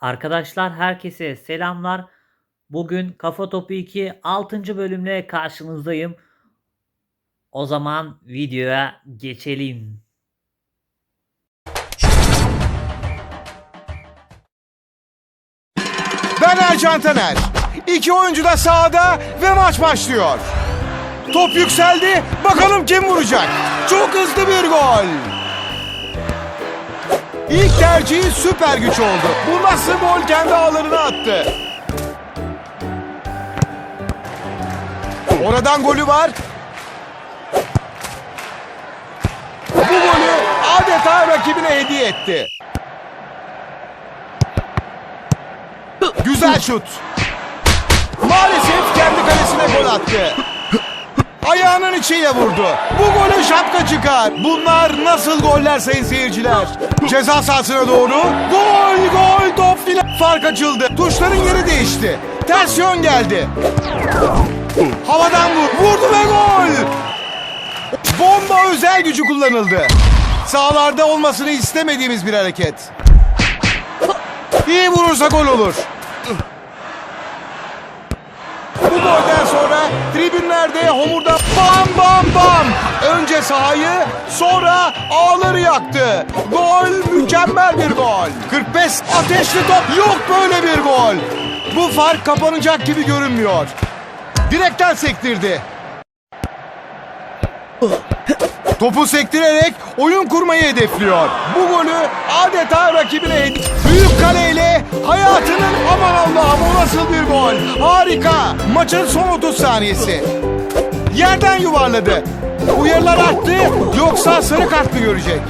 Arkadaşlar herkese selamlar. Bugün Kafa Topu 2 6. bölümle karşınızdayım. O zaman videoya geçelim. Ben Ercan Taner. İki oyuncu da sahada ve maç başlıyor. Top yükseldi. Bakalım kim vuracak. Çok hızlı bir gol. İlk tercihi süper güç oldu. Bu nasıl gol kendi ağlarına attı. Oradan golü var. Bu golü adeta rakibine hediye etti. Güzel şut. Maalesef kendi kalesine gol attı. Ayağının içiyle vurdu. Bu golü şapka çıkar. Bunlar nasıl goller sayın seyirciler? Ceza sahasına doğru. Gol gol top file. Fark açıldı. Tuşların yeri değişti. Ters yön geldi. Havadan vur. Vurdu ve gol. Bomba özel gücü kullanıldı. Sahalarda olmasını istemediğimiz bir hareket. İyi vurursa gol olur. Bu golden sonra tribünlerde homurda bam bam bam. Önce sahayı sonra ağları yaktı. Gol mükemmel bir gol. 45 ateşli top yok böyle bir gol. Bu fark kapanacak gibi görünmüyor. Direkten sektirdi. Topu sektirerek oyun kurmayı hedefliyor. Bu golü adeta rakibine. Büyük kaleyle hayatının aman Allah'ım o nasıl bir gol. Harika. Maçın son 30 saniyesi. Yerden yuvarladı. Uyarılar arttı yoksa sarı kart mı görecek?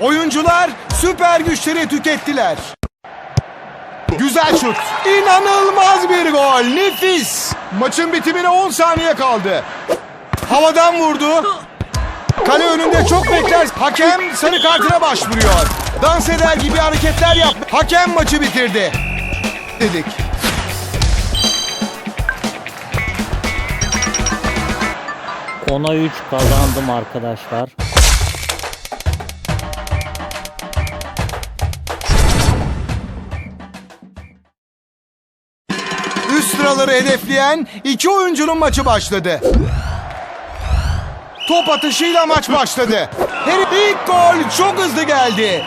Oyuncular süper güçleri tükettiler. Güzel şut. İnanılmaz bir gol. Nefis. Maçın bitimine 10 saniye kaldı. Havadan vurdu. Kale önünde çok bekler. Hakem sarı kartına başvuruyor. Dans eder gibi hareketler yaptı. Hakem maçı bitirdi. Dedik. Ona 3 kazandım arkadaşlar. Üst sıraları hedefleyen iki oyuncunun maçı başladı. Top atışıyla maç başladı. Her ilk gol çok hızlı geldi.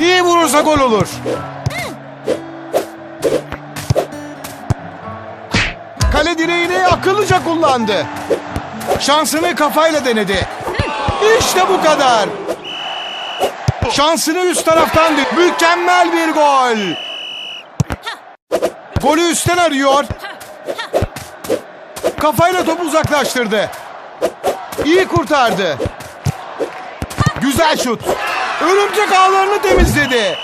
İyi vurursa gol olur. Kale direğini akıllıca kullandı. Şansını kafayla denedi. İşte bu kadar. Şansını üst taraftan dö- Mükemmel bir gol. Golü üstten arıyor. Kafayla topu uzaklaştırdı. İyi kurtardı. Güzel şut. Örümcek ağlarını temizledi.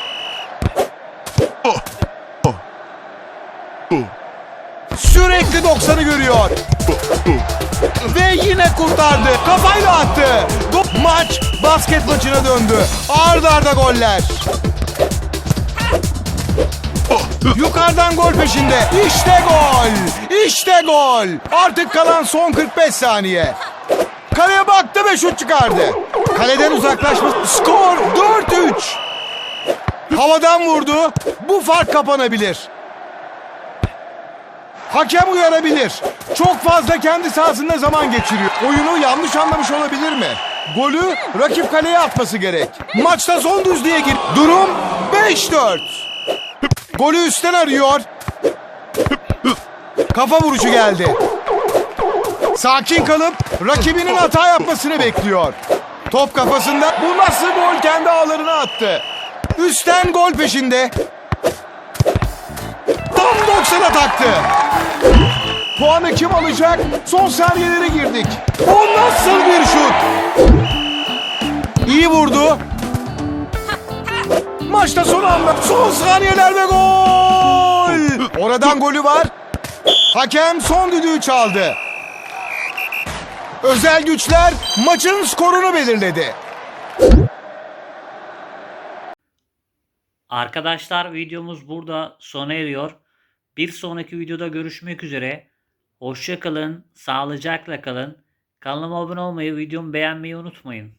Sürekli 90'ı görüyor. Ve yine kurtardı. Kafayla attı. Go- Maç basket maçına döndü. Arda arda goller. Yukarıdan gol peşinde. İşte gol. İşte gol. Artık kalan son 45 saniye. Kaleye baktı ve şut çıkardı. Kaleden uzaklaşmış. Skor 4-3. Havadan vurdu. Bu fark kapanabilir. Hakem uyarabilir. Çok fazla kendi sahasında zaman geçiriyor. Oyunu yanlış anlamış olabilir mi? Golü rakip kaleye atması gerek. Maçta son düzlüğe gir. Durum 5-4. Golü üstten arıyor. Kafa vuruşu geldi. Sakin kalıp rakibinin hata yapmasını bekliyor. Top kafasında. Bu nasıl gol kendi ağlarına attı. Üstten gol peşinde. Tam 90'a taktı. Puanı kim alacak? Son saniyelere girdik. O nasıl bir şut? İyi vurdu. Maçta son anda son saniyeler ve gol. Oradan golü var. Hakem son düdüğü çaldı. Özel güçler maçın skorunu belirledi. Arkadaşlar videomuz burada sona eriyor. Bir sonraki videoda görüşmek üzere. Hoşça kalın, sağlıcakla kalın. Kanalıma abone olmayı, videomu beğenmeyi unutmayın.